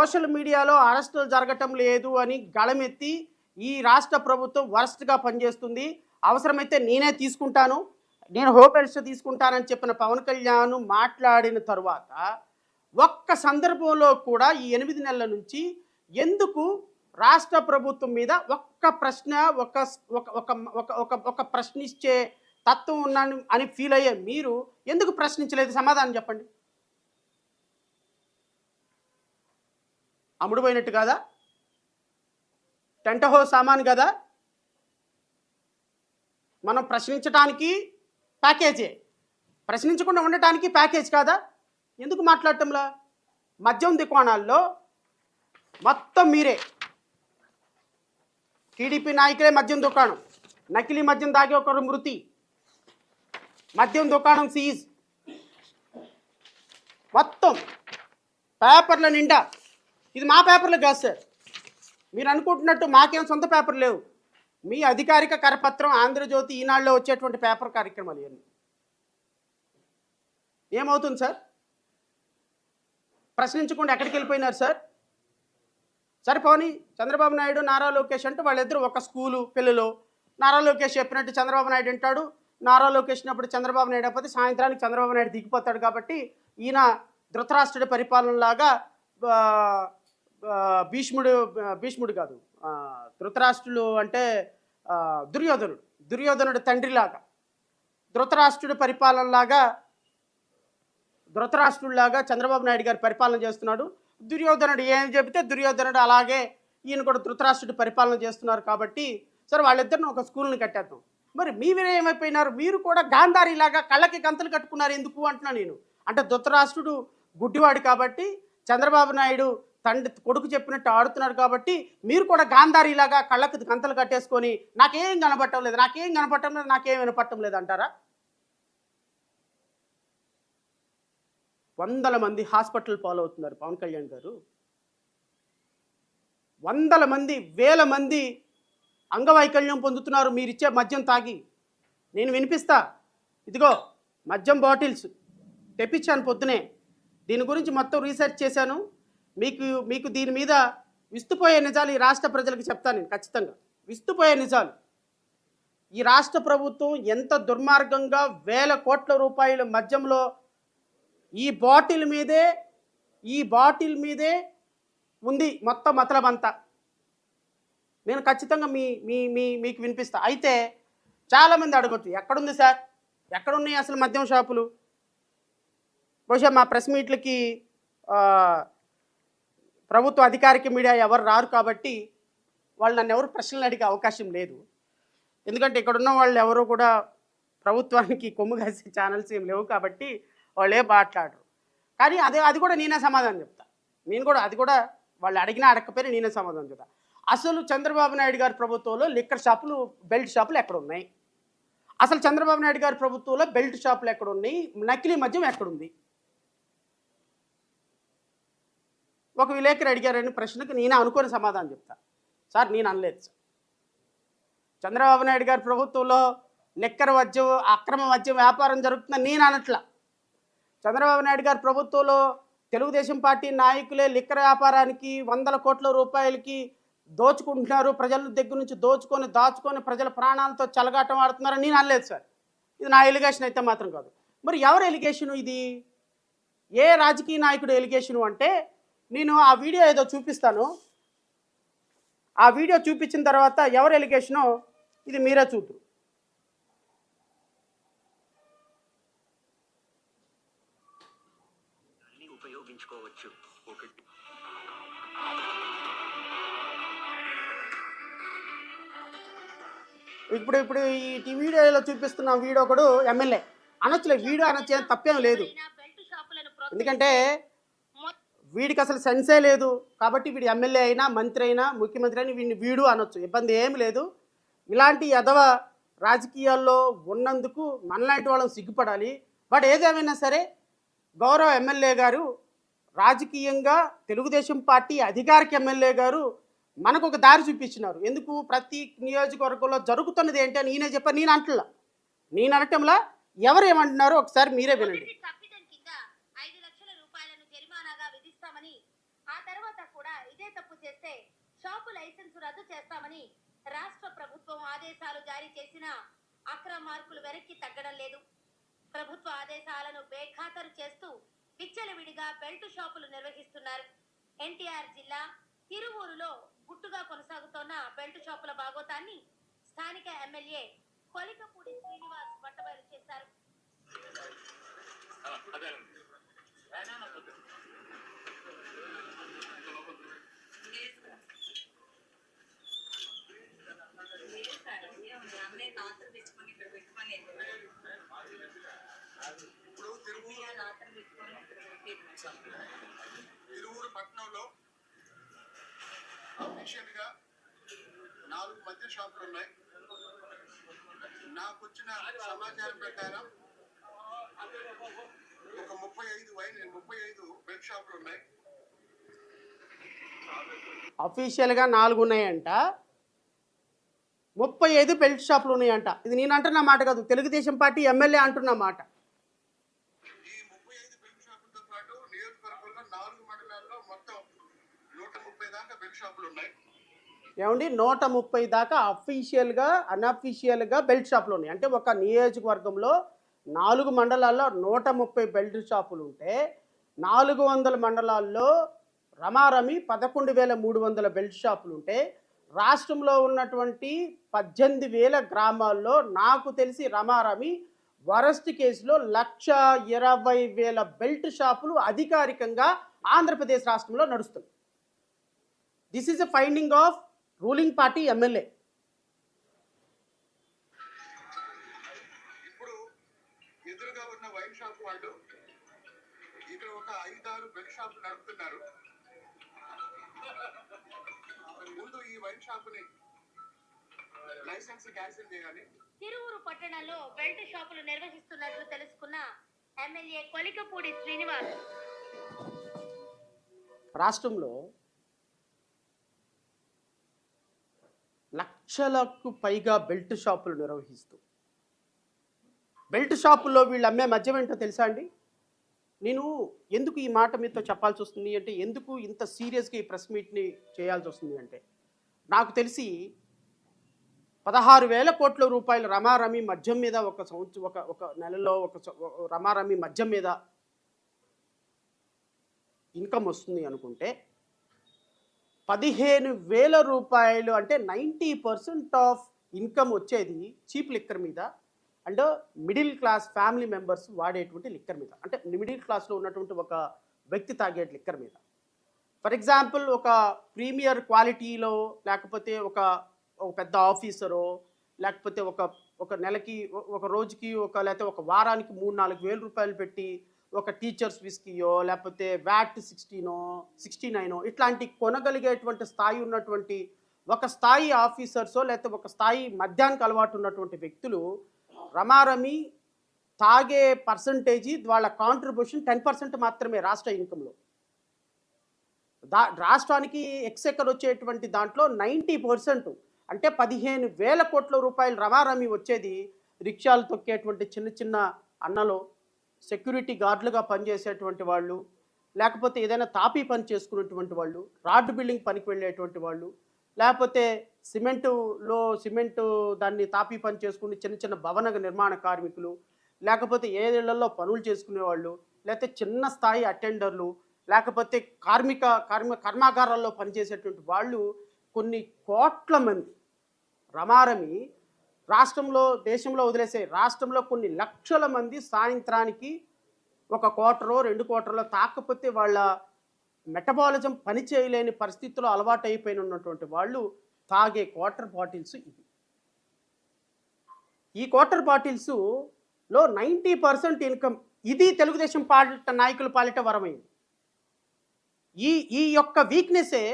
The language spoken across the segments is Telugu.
సోషల్ మీడియాలో అరెస్టులు జరగటం లేదు అని గళమెత్తి ఈ రాష్ట్ర ప్రభుత్వం వరస్ట్గా పనిచేస్తుంది. అవసరమైతే నేనే తీసుకుంటాను. నేను హోమ్ మినిస్టర్ తీసుకుంటానని చెప్పిన పవన్ కళ్యాణ్ మాట్లాడిన తరువాత ఒక్క సందర్భంలో కూడా ఈ ఎనిమిది నెలల నుంచి ఎందుకు రాష్ట్ర ప్రభుత్వం మీద ఒక్క ప్రశ్న ఒక ఒక ఒక ఒక- ఒక ఒక ప్రశ్నించే తత్వం ఉన్నాను అని ఫీల్ అయ్యే మీరు ఎందుకు ప్రశ్నించలేదు? సమాధానం చెప్పండి. అమ్ముడుపోయినట్టు కాదా? టెంట్ సామాన్ కదా? మనం ప్రశ్నించటానికి ప్యాకేజే. ప్రశ్నించకుండా ఉండటానికి ప్యాకేజ్ కాదా? ఎందుకు మాట్లాడటంలా? మద్యం దుకాణాల్లో మొత్తం మీరే. టీడీపీ నాయకులే మద్యం దుకాణం. నకిలీ మద్యం దాగి ఒకరు మృతి. మద్యం దుకాణం సీజ్. మొత్తం పేపర్ల నిండా ఇది మా పేపర్లు కాదు సార్. మీరు అనుకుంటున్నట్టు మాకేం సొంత పేపర్ లేవు. మీ అధికారిక కరపత్రం ఆంధ్రజ్యోతి ఈనాడులో వచ్చేటువంటి పేపర్ కార్యక్రమాలు ఇవన్నీ. ఏమవుతుంది సార్? ప్రశ్నించకుండా ఎక్కడికి వెళ్ళిపోయినారు సార్? సరిపోని పోనీ చంద్రబాబు నాయుడు నారా లోకేష్ అంటే వాళ్ళిద్దరు ఒక స్కూలు పిల్లలు. నారా లోకేష్ చెప్పినట్టు చంద్రబాబు నాయుడు వింటాడు. నారా లోకేష్ అప్పుడు చంద్రబాబు నాయుడు అయిపోతే సాయంత్రానికి చంద్రబాబు నాయుడు దిగిపోతాడు కాబట్టి ఈయన ధృతరాష్ట్రుడి పరిపాలనలాగా భీష్ముడు భీష్ముడు కాదు. ధృతరాష్ట్రుడు ధృతరాష్ట్రులు అంటే దుర్యోధనుడు. దుర్యోధనుడు తండ్రిలాగా. ధృతరాష్ట్రుడి పరిపాలనలాగా ధృతరాష్ట్రుడిలాగా చంద్రబాబు నాయుడు గారి పరిపాలన చేస్తున్నాడు. దుర్యోధనుడు ఏం చెబితే దుర్యోధనుడు అలాగే ఈయన కూడా ధృతరాష్ట్రుడి పరిపాలన చేస్తున్నారు కాబట్టి సరే వాళ్ళిద్దరిని ఒక స్కూల్ని కట్టేద్దాం. మరి మీరు ఏమైపోయినారు? మీరు కూడా గాంధారిలాగా కళ్ళకి గంతలు కట్టుకున్నారు ఎందుకు అంటున్నా నేను. అంటే ధృతరాష్ట్రుడు గుడ్డివాడు కాబట్టి చంద్రబాబు నాయుడు తండ్రి కొడుకు చెప్పినట్టు ఆడుతున్నారు కాబట్టి మీరు కూడా గాంధారిలాగా కళ్ళకి గంతలు కట్టేసుకొని నాకేం కనపడటం లేదు నాకేం కనపడటం లేదు నాకేం వినపడటం లేదు అంటారా? వందల మంది హాస్పిటల్ ఫాలో అవుతున్నారు పవన్ కళ్యాణ్ గారు. వందల మంది వేల మంది అంగవైకల్యం పొందుతున్నారు మీరు ఇచ్చే మద్యం తాగి. నేను వినిపిస్తా. ఇదిగో మద్యం బాటిల్స్ తెప్పించాను పొద్దునే. దీని గురించి మొత్తం రీసెర్చ్ చేశాను. మీకు మీకు దీని మీద విస్తుపోయే నిజాలు ఈ రాష్ట్ర ప్రజలకు చెప్తాను నేను ఖచ్చితంగా. విస్తుపోయే నిజాలు. ఈ రాష్ట్ర ప్రభుత్వం ఎంత దుర్మార్గంగా వేల కోట్ల రూపాయల మద్యంలో ఈ బాటిల్ మీదే ఈ బాటిల్ మీదే ఉంది మొత్తం మతలబంతా. నేను ఖచ్చితంగా మీ మీ మీ మీకు వినిపిస్తా. అయితే చాలామంది అడగొచ్చు ఎక్కడుంది సార్? ఎక్కడున్నాయి అసలు మద్యం షాపులు? బహుశా మా ప్రెస్ మీట్లకి ప్రభుత్వ అధికారిక మీడియా ఎవరు రారు కాబట్టి వాళ్ళు నన్ను ఎవరు ప్రశ్నలు అడిగే అవకాశం లేదు. ఎందుకంటే ఇక్కడ ఉన్న వాళ్ళు ఎవరు కూడా ప్రభుత్వానికి కొమ్ము కాసే ఛానల్స్ ఏం లేవు కాబట్టి వాళ్ళు ఏం మాట్లాడరు. కానీ అదే అది కూడా నేనే సమాధానం చెప్తా. నేను కూడా అది కూడా వాళ్ళు అడిగినా అడగకపోయినా నేనే సమాధానం చెప్తా. అసలు చంద్రబాబు నాయుడు గారి ప్రభుత్వంలో లిక్కర్ షాపులు బెల్ట్ షాపులు ఎక్కడ ఉన్నాయి అసలు చంద్రబాబు నాయుడు గారి ప్రభుత్వంలో బెల్ట్ షాపులు ఎక్కడ ఉన్నాయి నకిలీ మద్యం ఎక్కడుంది? ఒక విలేకరు అడిగారని ప్రశ్నకు నేను అనుకోని సమాధానం చెప్తాను సార్ నేను అనలేదు సార్. చంద్రబాబు నాయుడు గారి ప్రభుత్వంలో లిక్కర్ మద్యం అక్రమ మద్యం వ్యాపారం జరుగుతుందని నేను అనట్లా. చంద్రబాబు నాయుడు గారి ప్రభుత్వంలో తెలుగుదేశం పార్టీ నాయకులే లిక్కర్ వ్యాపారానికి వందల కోట్ల రూపాయలకి దోచుకుంటున్నారు. ప్రజల దగ్గర నుంచి దోచుకొని దాచుకొని ప్రజల ప్రాణాలతో చలగాటం ఆడుతున్నారని నేను అనలేదు సార్. ఇది నా ఎలిగేషన్ అయితే మాత్రం కాదు. మరి ఎవరు ఎలిగేషను ఇది? ఏ రాజకీయ నాయకుడు ఎలిగేషను అంటే నేను ఆ వీడియో ఏదో చూపిస్తాను. ఆ వీడియో చూపించిన తర్వాత ఎవరు ఎలిగేషనో ఇది మీరే చూద్దరు అన్ని ఉపయోగించుకోవచ్చు. ఒకటి ఇప్పుడు ఇప్పుడు ఈ వీడియోలో చూపిస్తున్న వీడియో కూడా ఎమ్మెల్యే. అనొచ్చులే వీడియో అనొచ్చు తప్పేం లేదు. ఎందుకంటే వీడికి అసలు సెన్సే లేదు. కాబట్టి వీడు ఎమ్మెల్యే అయినా మంత్రి అయినా ముఖ్యమంత్రి అయినా వీడిని వీడు అనొచ్చు. ఇబ్బంది ఏమి లేదు. ఇలాంటి ఎదవ రాజకీయాల్లో ఉన్నందుకు మనలాంటి వాళ్ళం సిగ్గుపడాలి. బట్ ఏదేమైనా సరే గౌరవ ఎమ్మెల్యే గారు రాజకీయంగా తెలుగుదేశం పార్టీ అధికారిక ఎమ్మెల్యే గారు మనకు ఒక దారి చూపించినారు ఎందుకు? ప్రతి నియోజకవర్గంలో జరుగుతున్నది ఏంటి అని నేనే చెప్ప నేను అంటలా. నేను అనటంలా ఎవరు ఏమంటున్నారో ఒకసారి మీరే వినండి మొదటి తప్పిదం కింద ఐదు లక్షల రూపాయలను జరిమానాగా విధిస్తామని ఆ తర్వాత షాపు లైసెన్సు రద్దు చేస్తామని రాష్ట్ర ప్రభుత్వం ఆదేశాలు జారీ చేసిన అక్రమ మార్కులు వెనక్కి తగ్గడం లేదు. ప్రభుత్వ ఆదేశాలను బేఖాతరు చేస్తూ విచ్చలవిడిగా బెల్ట్ షాపులు నిర్వహిస్తున్నారు. ఎన్టీఆర్ జిల్లా తిరువూరులో గుట్టుగా కొనసాగుతోన్న బెల్ట్ షాపుల బాగోతాన్ని స్థానిక ఎమ్మెల్యే కొలికపూడి శ్రీనివాస్ బట్టబయలు చేశారు. ఇప్పుడు తిరువూరు తిరువూరు పట్టణంలో అఫీషియల్గా నాలుగు మద్య షాపులు ఉన్నాయి. నాకు వచ్చిన సమాచారం ప్రకారం ఒక ముప్పై ఐదు వైన్ ముప్పై ఐదు బెడ్ షాపులు ఉన్నాయి. అఫీషియల్గా నాలుగు ఉన్నాయంట. ముప్పై ఐదు బెల్ట్ షాపులు ఉన్నాయంట. ఇది నేను అంటున్న మాట కాదు తెలుగుదేశం పార్టీ ఎమ్మెల్యే అంటున్న మాట. ఏమండి? నూట ముప్పై దాకా అఫీషియల్గా అన్అఫీషియల్గా బెల్ట్ షాపులు ఉన్నాయి. అంటే ఒక నియోజకవర్గంలో నాలుగు మండలాల్లో నూట ముప్పై బెల్ట్ షాపులు ఉంటే నాలుగు వందల మండలాల్లో రమారమి పదకొండు వేల మూడు వందల బెల్ట్ షాపులు ఉంటే రాష్ట్రంలో ఉన్నటువంటి పద్దెనిమిది వేల గ్రామాల్లో నాకు తెలిసి రమారమి వరస్ట్ కేసులో లక్ష ఇరవై వేల బెల్ట్ షాపులు అధికారికంగా ఆంధ్రప్రదేశ్ రాష్ట్రంలో నడుస్తుంది this is a finding of ruling party MLA ఎదురుగా ఉన్న వైన్ షాప్ వాళ్ళు ఇక్కడ ఒక ఐదారు బెల్ట్ షాపులు నడుపుతున్నారు. ముందు ఈ వైన్ షాప్ని లైసెన్స్ క్యాన్సిల్ చేయాలి. తిరువురు పట్టణంలో బెల్ట్ షాపులు నిర్వహిస్తున్నట్లు తెలుసుకున్న ఎమ్మెల్యే కొలికపూడి శ్రీనివాస్. రాష్ట్రంలో లక్షలకు పైగా బెల్ట్ షాపులు నిర్వహిస్తూ. బెల్ట్ షాపుల్లో వీళ్ళు అమ్మే మద్యం ఏంటో తెలుసా అండి? నేను ఎందుకు ఈ మాట మీతో చెప్పాల్సి వస్తుంది అంటే ఎందుకు ఇంత సీరియస్గా ఈ ప్రెస్ మీట్ని చేయాల్సి వస్తుంది అంటే? నాకు తెలిసి పదహారు వేల కోట్ల రూపాయలు రమారమి మద్యం మీద ఒక సంవత్సరం ఒక ఒక నెలలో ఒక రమారమి మద్యం మీద ఇన్కమ్ వస్తుంది అనుకుంటే పదిహేను వేల రూపాయలు అంటే నైంటీ పర్సెంట్ ఆఫ్ ఇన్కమ్ వచ్చేది చీప్ లిక్కర్ మీద and middle class family members వాడేటువంటి లిక్కర్ మీద. అంటే మిడిల్ క్లాస్లో ఉన్నటువంటి ఒక వ్యక్తి తాగే లిక్కర్ మీద. ఫర్ ఎగ్జాంపుల్ ఒక ప్రీమియర్ క్వాలిటీలో లేకపోతే ఒక ఒక పెద్ద ఆఫీసరో లేకపోతే ఒక ఒక నెలకి ఒక రోజుకి ఒక లేకపోతే ఒక వారానికి మూడు నాలుగు వేల రూపాయలు పెట్టి ఒక టీచర్స్ విస్కీయో లేకపోతే వ్యాట్ సిక్స్టీనో సిక్స్టీ నైనో ఇట్లాంటి కొనగలిగేటువంటి స్థాయి ఉన్నటువంటి ఒక స్థాయి ఆఫీసర్సో లేకపోతే ఒక స్థాయి మద్యానికి అలవాటు ఉన్నటువంటి వ్యక్తులు రమారమి తాగే పర్సంటేజీ వాళ్ళ కాంట్రిబ్యూషన్ టెన్ పర్సెంట్ మాత్రమే రాష్ట్ర ఇన్కంలో దా రాష్ట్రానికి ఎక్సెక్కర్ వచ్చేటువంటి దాంట్లో నైంటీ పర్సెంట్ అంటే పదిహేను వేల కోట్ల రూపాయలు రమారమి వచ్చేది రిక్షాలు తొక్కేటువంటి చిన్న చిన్న అన్నలు సెక్యూరిటీ గార్డులుగా పనిచేసేటువంటి వాళ్ళు లేకపోతే ఏదైనా తాపీ పని చేసుకునేటువంటి వాళ్ళు రాడ్ బిల్డింగ్ పనికి వెళ్ళేటువంటి వాళ్ళు లేకపోతే సిమెంటులో సిమెంటు దాన్ని తాపీ పని చేసుకుని చిన్న చిన్న భవన నిర్మాణ కార్మికులు లేకపోతే ఏ ఇళ్ళలో పనులు చేసుకునేవాళ్ళు లేకపోతే చిన్న స్థాయి అటెండర్లు లేకపోతే కార్మిక కర్మ కర్మాగారాల్లో పనిచేసేటువంటి వాళ్ళు కొన్ని కోట్ల మంది. రమారమి రాష్ట్రంలో దేశంలో వదిలేసే రాష్ట్రంలో కొన్ని లక్షల మంది సాయంత్రానికి ఒక క్వార్టరో రెండు క్వార్టర్లో తాకపోతే వాళ్ళ మెటబాలిజం పని చేయలేని పరిస్థితుల్లో అలవాటు అయిపోయిన ఉన్నటువంటి వాళ్ళు తాగే క్వార్టర్ బాటిల్స్ ఇవి. ఈ క్వార్టర్ బాటిల్స్లో నైంటీ పర్సెంట్ ఇన్కమ్ ఇది తెలుగుదేశం పాలిట నాయకుల పాలిట వరమైంది. ఈ ఈ యొక్క వీక్నెస్సే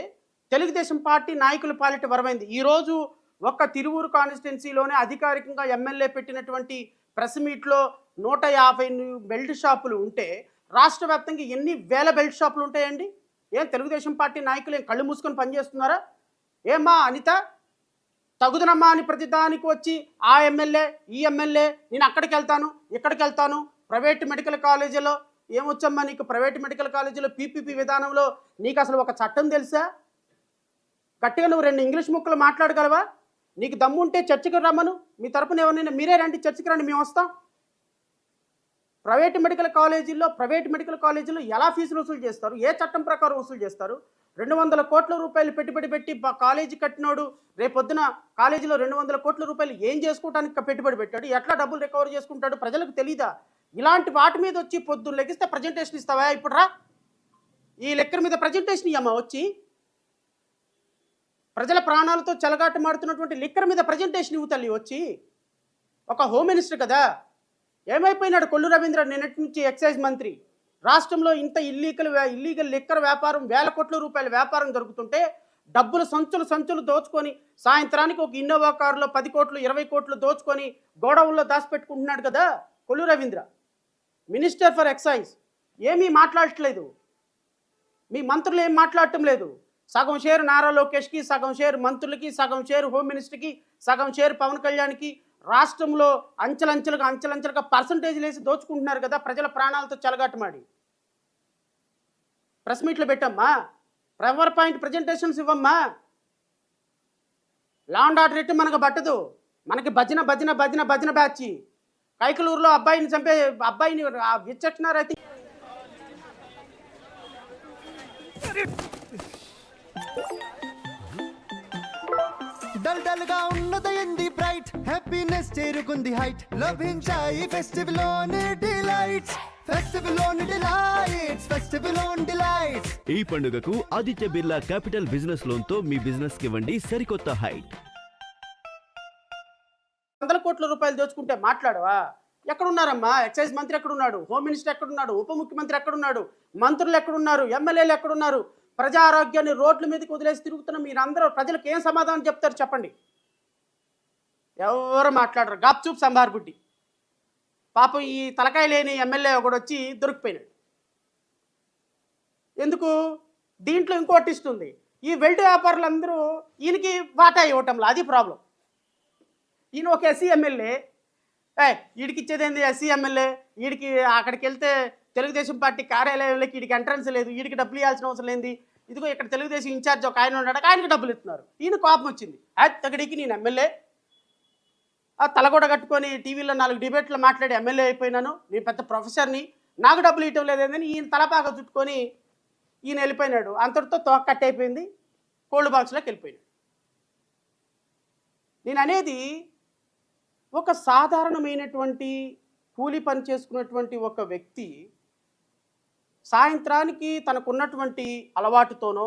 తెలుగుదేశం పార్టీ నాయకుల పాలిట వరమైంది. ఈరోజు ఒక్క తిరువూరు కాన్స్టిట్యున్సీలోనే అధికారికంగా ఎమ్మెల్యే పెట్టినటువంటి ప్రెస్ మీట్లో నూట యాభై బెల్ట్ షాపులు ఉంటే రాష్ట్ర వ్యాప్తంగా ఎన్ని వేల బెల్ట్ షాపులు ఉంటాయండి? ఏం తెలుగుదేశం పార్టీ నాయకులు ఏం కళ్ళు మూసుకొని పనిచేస్తున్నారా? ఏమ్మా అనిత? తగుదనమ్మా అని ప్రతిదానికి వచ్చి ఆ ఎమ్మెల్యే ఈ ఎమ్మెల్యే నేను అక్కడికి వెళ్తాను ఇక్కడికి వెళ్తాను. ప్రైవేట్ మెడికల్ కాలేజీలో ఏమొచ్చమ్మా నీకు? ప్రైవేట్ మెడికల్ కాలేజీలో పీపీపీ విధానంలో నీకు అసలు ఒక చట్టం తెలుసా? గట్టిగా నువ్వు రెండు ఇంగ్లీష్ ముక్కలు మాట్లాడగలవా? నీకు దమ్ము ఉంటే చర్చకి రమ్మను. మీ తరపున ఎవరినైనా మీరే రండి చర్చకి రండి మేము వస్తాం. ప్రైవేట్ మెడికల్ కాలేజీల్లో ప్రైవేట్ మెడికల్ కాలేజీలో ఎలా ఫీజులు వసూలు చేస్తారు? ఏ చట్టం ప్రకారం వసూలు చేస్తారు? రెండు వందల కోట్ల రూపాయలు పెట్టుబడి పెట్టి కాలేజీ కట్టినోడు రేపొద్దున కాలేజీలో రెండు వందల కోట్ల రూపాయలు ఏం చేసుకోవడానికి పెట్టుబడి పెట్టాడు? ఎట్లా డబ్బులు రికవర్ చేసుకుంటాడు? ప్రజలకు తెలీదా? ఇలాంటి వాటి మీద వచ్చి పొద్దున్న లెగిస్తే ప్రజెంటేషన్ ఇస్తావా ఇప్పుడు రా ఈ లెక్కల మీద ప్రజెంటేషన్ ఇయ్యమ్మా వచ్చి. ప్రజల ప్రాణాలతో చెలగాటమాడుతున్నటువంటి లిక్కర్ మీద ప్రజెంటేషన్ ఇవ్వు తల్లి వచ్చి. ఒక హోమ్ మినిస్టర్ కదా? ఏమైపోయినాడు కొల్లు రవీంద్ర? నిన్నటి నుంచి ఎక్సైజ్ మంత్రి. రాష్ట్రంలో ఇంత ఇల్లీగల్ ఇల్లీగల్ లిక్కర్ వ్యాపారం వేల కోట్ల రూపాయల వ్యాపారం జరుగుతుంటే డబ్బులు సంచులు సంచులు దోచుకొని సాయంత్రానికి ఒక ఇన్నోవా కారులో పది కోట్లు ఇరవై కోట్లు దోచుకొని గోడౌన్లో దాచిపెట్టుకుంటున్నాడు కదా Kollu Ravindra. Minister for excise. ఏమీ మాట్లాడట్లేదు. మీ మంత్రులు ఏం మాట్లాడటం లేదు. సగం షేర్ నారా లోకేష్కి సగం షేర్ మంత్రులకి సగం షేర్ హోమ్ మినిస్టర్కి సగం షేర్ పవన్ కళ్యాణ్కి రాష్ట్రంలో అంచెలంచెలుగా అంచెలంచెలుగా పర్సంటేజ్లు వేసి దోచుకుంటున్నారు కదా ప్రజల ప్రాణాలతో చెలగాటమాడి. ప్రెస్ మీట్లు పెట్టమ్మా. పవర్ పాయింట్ ప్రజెంటేషన్స్ ఇవ్వమ్మా. లాండ్ ఆర్డర్ ఎట్టు మనకు పట్టదు. మనకి భజన భజన భజన భజన బ్యాచ్. కైకలూరులో అబ్బాయిని చంపే అబ్బాయిని ఆ Thank డల్ డల్గా ఉన్నదయింది బ్రైట్. హ్యాపీనెస్ చేరుకుంది హైట్ లభించాయి ఫెస్టివల్లోని డిలైట్స్ ఫెస్టివల్లోని డిలైట్స్ ఫెస్టివల్లోని డిలైట్స్ ఈ పండుగకు ఆదిత్య బిర్లా క్యాపిటల్ బిజినెస్ లోన్తో మీ బిజినెస్కి ఇవ్వండి సరికొత్త హైట్ వందల కోట్ల రూపాయలు దోచుకుంటే మాట్లాడవా? ఎక్కడున్నారమ్మా? ఎక్సైజ్ మంత్రి ఎక్కడున్నాడు? హోమ్ మినిస్టర్ ఎక్కడున్నాడు? ఉప ముఖ్యమంత్రి ఎక్కడున్నాడు? మంత్రులు ఎక్కడున్నారు? ఎమ్మెల్యేలు ఎక్కడున్నారు? ప్రజారోగ్యాన్ని రోడ్ల మీదకి వదిలేసి తిరుగుతున్న మీరందరూ ప్రజలకు ఏం సమాధానం చెప్తారు చెప్పండి. ఎవరు మాట్లాడరు. గాప్చూప్ సంబార్ బుడ్డి. పాపం ఈ తలకాయ లేని ఎమ్మెల్యే ఒకడు వచ్చి దొరికిపోయినాడు. ఎందుకు? దీంట్లో ఇంకోటి ఇస్తుంది ఈ వెల్డ్ వ్యాపారులందరూ ఈయనకి వాటా ఇవ్వటంలో? అది ప్రాబ్లం. ఈయన ఒక ఎస్సీ ఎమ్మెల్యే. ఏ ఈడికి ఇచ్చేది ఏంది ఎస్సీ ఎమ్మెల్యే? వీడికి అక్కడికి వెళ్తే తెలుగుదేశం పార్టీ కార్యాలయంలోకి వీడికి ఎంట్రన్స్ లేదు. వీడికి డబ్బులు ఇవ్వాల్సిన అవసరం లేదు ఇదిగో ఇక్కడ తెలుగుదేశం ఇన్ఛార్జ్ ఒక ఆయన ఉన్నాడు. ఆయనకి డబ్బులు ఇస్తున్నారు. ఈయన కోపం వచ్చింది. అక్కడికి నేను ఎమ్మెల్యే. ఆ తలగూడ కట్టుకొని టీవీలో నాలుగు డిబేట్లు మాట్లాడి ఎమ్మెల్యే అయిపోయినాను. నేను పెద్ద ప్రొఫెసర్ని. నాకు డబ్బులు ఇవ్వటం లేదని ఈయన తలపాక చుట్టుకొని ఈయన వెళ్ళిపోయినాడు. అంతటితో తోక కట్ అయిపోయింది. కోల్డ్ బాక్స్లోకి వెళ్ళిపోయినాడు. నేను అనేది ఒక సాధారణమైనటువంటి కూలి పని చేసుకున్నటువంటి ఒక వ్యక్తి సాయంత్రానికి తనకున్నటువంటి అలవాటుతోనో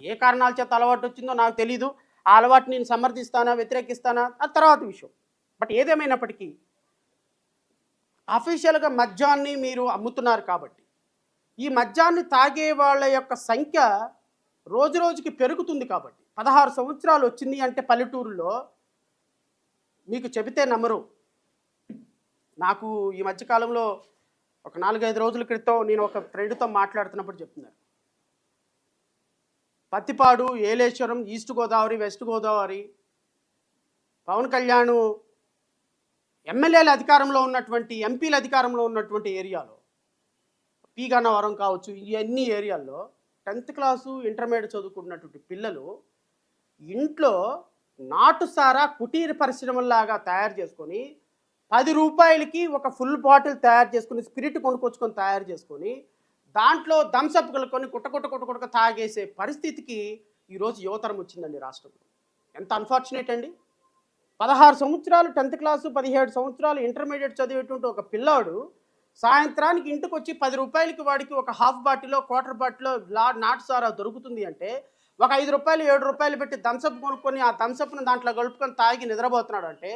ఏ కారణాల చేత అలవాటు వచ్చిందో నాకు తెలీదు. ఆ అలవాటు నేను సమర్థిస్తానా వ్యతిరేకిస్తానా అది తర్వాత విషయం. బట్ ఏదేమైనప్పటికీ అఫీషియల్గా మద్యాన్ని మీరు అమ్ముతున్నారు కాబట్టి ఈ మద్యాన్ని తాగే వాళ్ళ యొక్క సంఖ్య రోజు రోజుకి పెరుగుతుంది కాబట్టి పదహారు సంవత్సరాలు వచ్చింది అంటే పల్లెటూరులో మీకు చెబితే నమ్మరు. నాకు ఈ మధ్యకాలంలో ఒక నాలుగైదు రోజుల క్రితం నేను ఒక ఫ్రెండ్తో మాట్లాడుతున్నప్పుడు చెప్తున్నారు. పత్తిపాడు ఏలేశ్వరం ఈస్ట్ గోదావరి వెస్ట్ గోదావరి పవన్ కళ్యాణ్ ఎమ్మెల్యేల అధికారంలో ఉన్నటువంటి ఎంపీల అధికారంలో ఉన్నటువంటి ఏరియాలో పీగానవరం కావచ్చు ఇవన్నీ ఏరియాల్లో టెన్త్ క్లాసు ఇంటర్మీడియట్ చదువుకున్నటువంటి పిల్లలు ఇంట్లో నాటుసారా కుటీర పరిశ్రమలాగా తయారు చేసుకొని పది రూపాయలకి ఒక ఫుల్ బాటిల్ తయారు చేసుకుని స్పిరిట్ కొనుక్కొచ్చుకొని తయారు చేసుకొని దాంట్లో థమ్సప్ కలుకొని కుట్టకుట్ట కుట్టకుట్ట తాగేసే పరిస్థితికి ఈరోజు యువతరం వచ్చిందండి రాష్ట్రంలో. ఎంత అన్ఫార్చునేట్ అండి. పదహారు సంవత్సరాలు టెన్త్ క్లాసు పదిహేడు సంవత్సరాలు ఇంటర్మీడియట్ చదివేటువంటి ఒక పిల్లాడు సాయంత్రానికి ఇంటికి వచ్చి పది రూపాయలకి వాడికి ఒక హాఫ్ బాటిలో క్వార్టర్ బాటిలో లా నాటు సారా దొరుకుతుంది అంటే ఒక ఐదు రూపాయలు ఏడు రూపాయలు పెట్టి థమ్సప్ కొనుక్కొని ఆ థమ్సప్ను దాంట్లో కలుపుకొని తాగి నిద్రపోతున్నాడు అంటే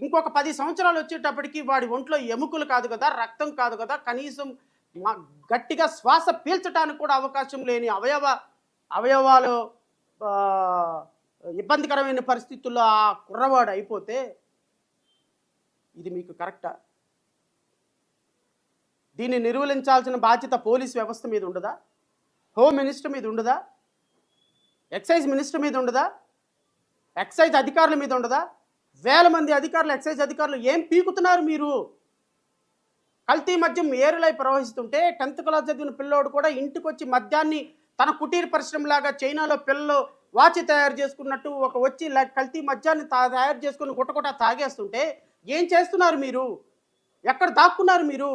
ఇంకొక పది సంవత్సరాలు వచ్చేటప్పటికి వాడి ఒంట్లో ఎముకలు కాదు కదా రక్తం కాదు కదా కనీసం గట్టిగా శ్వాస పీల్చడానికి కూడా అవకాశం లేని అవయవ అవయవాలు ఇబ్బందికరమైన పరిస్థితుల్లో ఆ కుర్రవాడు అయిపోతే ఇది మీకు కరెక్టా? దీన్ని నిర్వహించాల్సిన బాధ్యత పోలీస్ వ్యవస్థ మీద ఉండదా? హోమ్ మినిస్టర్ మీద ఉండదా? ఎక్సైజ్ మినిస్టర్ మీద ఉండదా? ఎక్సైజ్ అధికారుల మీద ఉండదా? వేల మంది అధికారులు ఎక్సైజ్ అధికారులు ఏం పీకుతున్నారు మీరు? కల్తీ మద్యం ఏరులై ప్రవహిస్తుంటే టెన్త్ క్లాస్ చదివిన పిల్లోడు కూడా ఇంటికి వచ్చి మద్యాన్ని తన కుటీర పరిశ్రమలాగా చైనాలో పిల్లలు వాచి తయారు చేసుకున్నట్టు ఒక వచ్చి కల్తీ మద్యాన్ని తా- తయారు చేసుకుని గుట్టగుట్ట తాగేస్తుంటే ఏం చేస్తున్నారు మీరు? ఎక్కడ దాక్కున్నారు మీరు?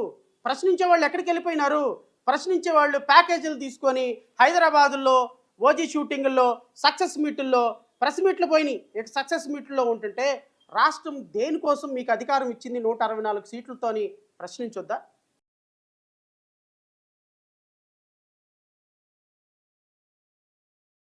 ప్రశ్నించే వాళ్ళు ఎక్కడికి వెళ్ళిపోయినారు? ప్రశ్నించే వాళ్ళు ప్యాకేజీలు తీసుకొని హైదరాబాదుల్లో ఓజీ షూటింగుల్లో సక్సెస్ మీటుల్లో ప్రెస్ మీట్లు పోయినాయి. సక్సెస్ మీట్లో ఉంటుంటే రాష్ట్రం దేనికోసం మీకు అధికారం ఇచ్చింది నూట అరవై నాలుగు సీట్లతోని ప్రశ్నించొద్దా?